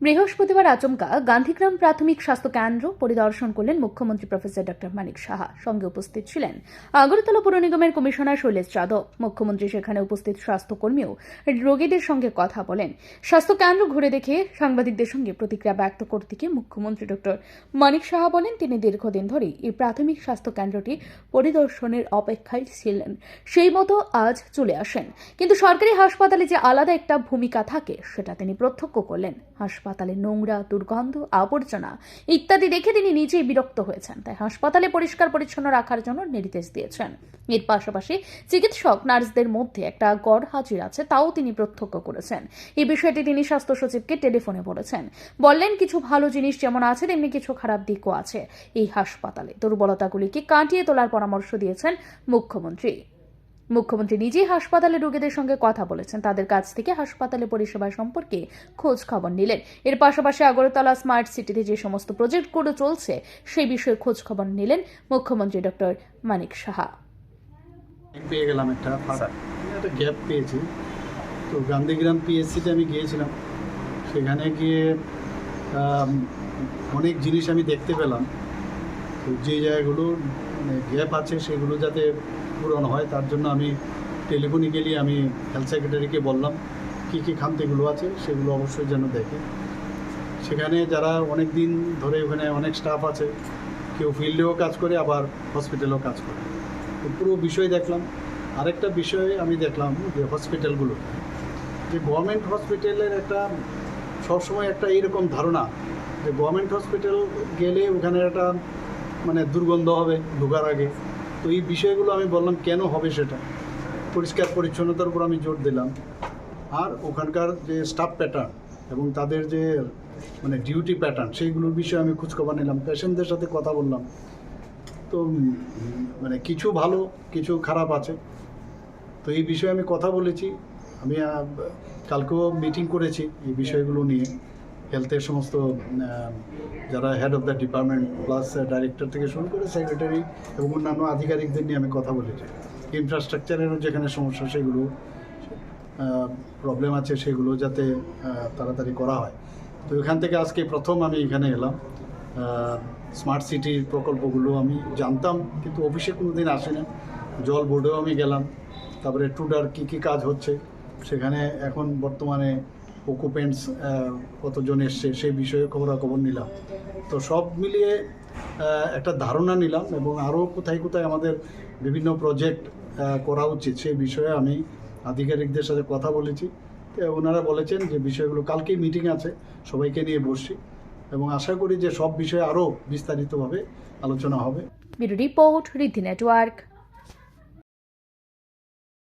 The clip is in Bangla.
বৃহস্পতিবার আচমকা গান্ধীগ্রাম প্রাথমিক স্বাস্থ্য কেন্দ্র পরিদর্শন করলেন মুখ্যমন্ত্রী প্রফেসর ডক্টর মানিক সাহা। সঙ্গে উপস্থিত ছিলেন আগরতলা পৌর নিগমের কমিশনার শৈলেশ যাদব। মুখ্যমন্ত্রী সেখানে উপস্থিত স্বাস্থ্যকর্মীও রোগীদের সঙ্গে কথা বলেন। স্বাস্থ্য কেন্দ্র ঘুরে দেখে সাংবাদিকদের সঙ্গে প্রতিক্রিয়া ব্যক্ত করতে গিয়ে মুখ্যমন্ত্রী ডক্টর মানিক সাহা বলেন, তিনি দীর্ঘদিন ধরেই এই প্রাথমিক স্বাস্থ্য কেন্দ্রটি পরিদর্শনের অপেক্ষায় ছিলেন। সেই মতো আজ চলে আসেন। কিন্তু সরকারি হাসপাতালে যে আলাদা একটা ভূমিকা থাকে, সেটা তিনি প্রত্যক্ষ করলেন হাসপাতালে। নোংরা, দুর্গন্ধ, আবর্জনা ইত্যাদি দেখে তিনি নিজেই বিরক্ত হয়েছেন। তাই হাসপাতালে পরিষ্কার পরিচ্ছন্ন রাখার জন্য নির্দেশ দিয়েছেন। এর পাশাপাশি চিকিৎসক, নার্সদের মধ্যে একটা গড় হাজির আছে, তাও তিনি প্রত্যক্ষ করেছেন। এই বিষয়টি তিনি স্বাস্থ্য সচিবকে টেলিফোনে বলেছেন। বললেন, কিছু ভালো জিনিস যেমন আছে, তেমনি কিছু খারাপ দিকও আছে। এই হাসপাতালে দুর্বলতাগুলিকে কাটিয়ে তোলার পরামর্শ দিয়েছেন মুখ্যমন্ত্রী। মুখ্যমন্ত্রী নিজেই হাসপাতালে রোগীদের সঙ্গে কথা বলেছেন। তাদের কাছ থেকে হাসপাতালে পরিষেবা সম্পর্কে খোঁজ খবর নিলেন। এর পাশাপাশি আগরতলা স্মার্ট সিটিতে যে সমস্ত প্রজেক্টগুলো চলছে সেই বিষয়ে খোঁজ খবর নিলেন মুখ্যমন্ত্রী ডক্টর মানিক সাহা। পেয়ে গেলাম একটা একটা গ্যাপ পেয়েছি। তো গান্ধীগ্রাম পিএসসিতে আমি গিয়েছিলাম। সেখানে গিয়ে অনেক জিনিস আমি দেখতে পেলাম। তো যে জায়গাগুলো গ্যাপ আছে, সেগুলো যাতে পূরণ হয়, তার জন্য আমি টেলিফোনিক্যালি আমি হেলথ সেক্রেটারিকে বললাম, কী কী খামতিগুলো আছে, সেগুলো অবশ্যই যেন দেখে। সেখানে যারা অনেক দিন ধরে ওখানে অনেক স্টাফ আছে, কেউ ফিল্ডেও কাজ করে, আবার হসপিটালেও কাজ করে। পুরো বিষয় দেখলাম। আরেকটা বিষয় আমি দেখলাম যে হসপিটালগুলো যে গভর্নমেন্ট হসপিটালের একটা সবসময় একটা এইরকম ধারণা, যে গভর্নমেন্ট হসপিটাল গেলে ওখানে একটা মানে দুর্গন্ধ হবে ঢোকার আগে। তো এই বিষয়গুলো আমি বললাম, কেন হবে সেটা? পরিষ্কার পরিচ্ছন্নতার উপর আমি জোর দিলাম। আর ওখানকার যে স্টাফ প্যাটার্ন এবং তাদের যে মানে ডিউটি প্যাটার্ন সেইগুলোর বিষয়ে আমি খোঁজখবর নিলাম। পেশেন্টদের সাথে কথা বললাম। তো মানে কিছু ভালো, কিছু খারাপ আছে। তো এই বিষয়ে আমি কথা বলেছি। আমি কালকেও মিটিং করেছি এই বিষয়গুলো নিয়ে। হেলথের সমস্ত যারা head of the department plus director থেকে শুরু করে সেক্রেটারি এবং অন্যান্য আধিকারিকদের নিয়ে আমি কথা বলেছি। ইনফ্রাস্ট্রাকচারেরও যেখানে সমস্যা, সেগুলো প্রবলেম আছে, সেগুলো যাতে তাড়াতাড়ি করা হয়। তো এখান থেকে আজকে প্রথম আমি এখানে এলাম। স্মার্ট সিটির প্রকল্পগুলো আমি জানতাম, কিন্তু অফিসে কোনো দিন আসি না জল বোর্ডেও আমি গেলাম। তারপরে টুডার কী কী কাজ হচ্ছে, সেখানে এখন বর্তমানে অকুপেন্টস কতজন এসছে সেই বিষয়ে খবরাখবর নিলাম। তো সব মিলিয়ে একটা ধারণা নিলাম এবং আরও কোথায় কোথায় আমাদের বিভিন্ন প্রজেক্ট করা উচিত সেই বিষয়ে আমি আধিকারিকদের সাথে কথা বলেছি। ওনারা বলেছেন যে বিষয়গুলো কালকেই মিটিং আছে, সবাইকে নিয়ে বসছি এবং আশা করি যে সব বিষয়ে আরও বিস্তারিতভাবে আলোচনা হবে। Report Riddhi network.